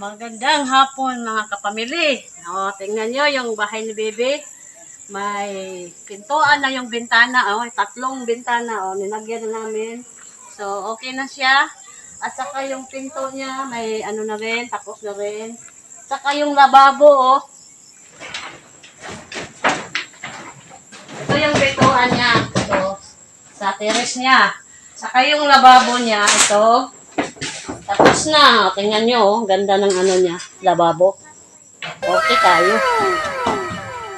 Magandang hapon mga kapamili. O, tingnan nyo yung bahay ni Bebe. May pintuan na yung bintana. O, tatlong bintana. O, nilagyan na namin. So, okay na siya. At saka yung pinto niya, may ano na rin, tapos na rin. Saka yung lababo, o. Ito yung pintuan niya. Ito, sa terrace niya. Saka yung lababo niya, ito. Tapos na. O, Tingnan nyo, oh. Ganda ng ano niya. Lababo. Okay tayo.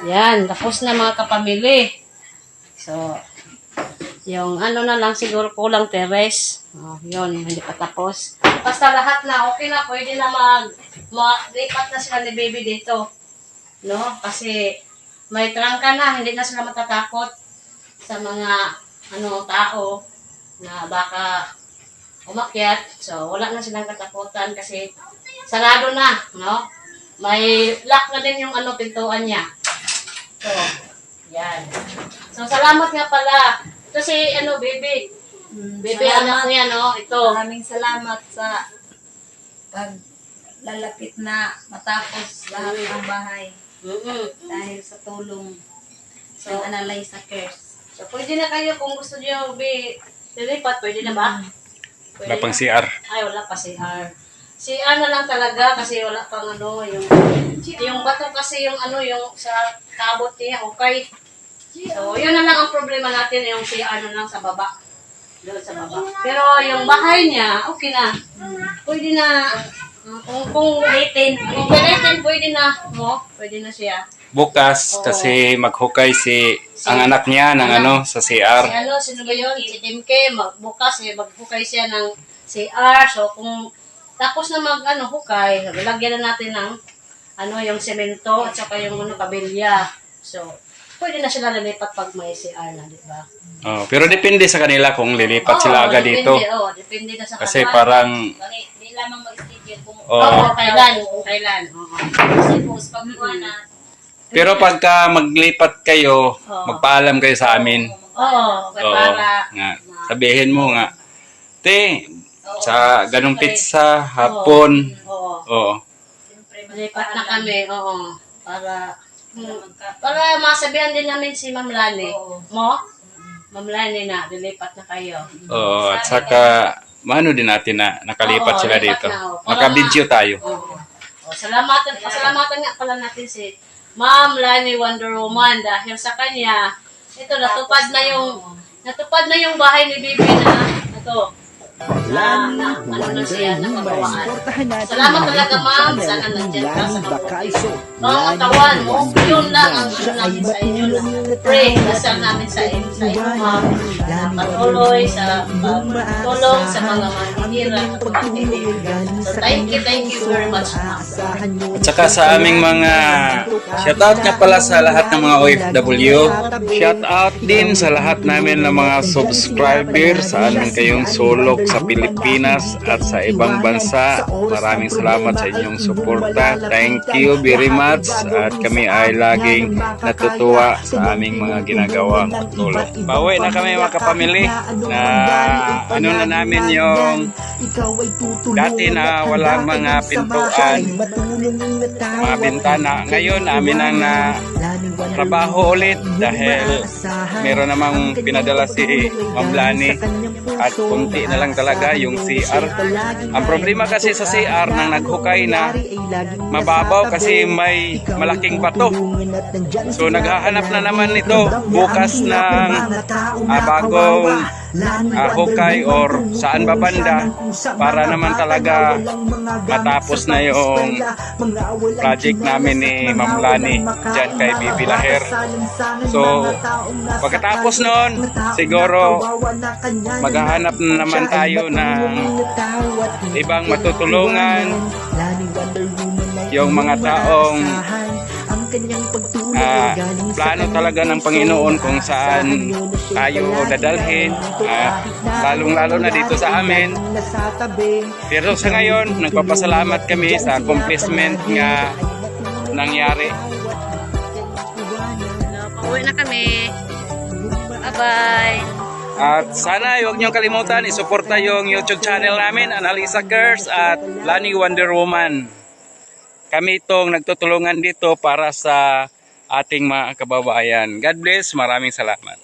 Yan. Tapos na mga kapamili. So, yung ano na lang siguro kulang terrace. Oh, yun. Hindi pa tapos. Basta lahat na. Okay na. Pwede na mag... Lipat na sila ni baby dito. No? Kasi may trangka na. Hindi na sila matatakot sa mga ano tao na baka umakyat. So, wala na silang katakutan kasi sarado na, no? May lock na din yung ano, pintuan niya. So, yan. So, salamat nga pala. Ito si, ano, baby. Baby, anak niya, no? Ito. Maraming salamat sa paglalapit na matapos lahat ng bahay Mm-mm. dahil sa tulong sa analyze sa cares. So, pwede na kayo kung gusto niyo, be, lilipat, pwede na ba? Pwede Wala pang. CR. Ay, wala pa si R. Si na lang talaga kasi wala pang ano, yung yung bato kasi yung ano, yung sa kabot niya, okay. So, yun na lang ang problema natin, yung si na lang sa baba. Doon sa baba. Pero yung bahay niya, okay na. Pwede na, uh, kung, kung ulitin, kung ulitin, pwede na, mo, pwede na siya. Bukas Oo. kasi maghukay si ang anak niya ng ano sa Si CR. ano, sino ba yun? Si Tim K, magbukas eh, maghukay siya ng CR. So, kung tapos na mag, ano, hukay, lagyan na natin ng, ano, yung semento at saka yung, ano, kabilya. So, pwede na sila lilipat pag may CR na, di ba? Oh, pero depende sa kanila kung lilipat sila Oo, agad dito. Depende, oh, depende na sa Kasi kanila. parang Hindi lamang mag-schedule kung Oo. Oo, kung kailan, kung kailan. Oo. kasi post pag na pero pagka maglipat kayo, Oo. magpaalam kayo sa amin. Oo, Oo. para, Nga. Sabihin mo nga. Te, sa ganong pizza hapon. oo, Oo. siyempre Lipat na kami, oo. Para, hmm, para masabihan din namin si Ma'am Lani. Mo? Ma'am Lani na, lilipat na kayo. Oo, at saka maano din natin na nakalipat Oo, sila lipat dito. na, oo. Para Makabidyo tayo. Oo. Oh, salamatan, pasalamatan nga pala natin si Ma'am Lani Wonder Woman dahil sa kanya, ito, natupad na yung, natupad na yung bahay ni Bibi na, ito, na, na, ano na siya, nakagawaan. Salamat talaga, ma'am. Sana nandiyan ka sa Bakaiso. mga katawan mo. Yun lang ang gusto namin sa inyo. Pray, dasal namin sa inyo, sa inyo, ma'am. Patuloy sa pagtulong sa mga mahihirap at pagtitipid. So, thank you, thank you very much, ma'am. At saka sa aming mga shoutout nga pala sa lahat ng mga OFW. Shoutout din sa lahat namin ng mga subscriber saan man kayong sulok sa Pilipinas at sa ibang bansa. Maraming salamat sa inyong suporta. Thank you very much at kami ay laging natutuwa sa aming mga ginagawang pagtulong. Bawi na kami mga kapamili na ano na namin yung dati na walang mga pintuan. mga bintana. Ngayon, amin ang na trabaho ulit dahil meron namang pinadala si Ma'am Lani at kunti na lang talaga yung CR. Ang problema kasi sa CR nang naghukay na mababaw kasi may malaking bato. So naghahanap na naman ito bukas ng ah, bagong hukay or saan ba banda? para naman talaga matapos na yung project namin ni Ma'am Lani dyan kay Bibi Laher. So, pagkatapos noon, siguro maghahanap na naman tayo ng ibang matutulungan yung mga taong ah, plano talaga ng Panginoon kung saan tayo dadalhin, ah, lalong-lalo na dito sa amin. Pero sa ngayon, nagpapasalamat kami sa accomplishment nga nangyari. Pauwi na kami. Bye-bye. At sana huwag niyong kalimutan, isuporta yung YouTube channel namin, Analisa Curse at Lani Wonder Woman. Kami itong nagtutulungan dito para sa ating mga kababayan. God bless, maraming salamat.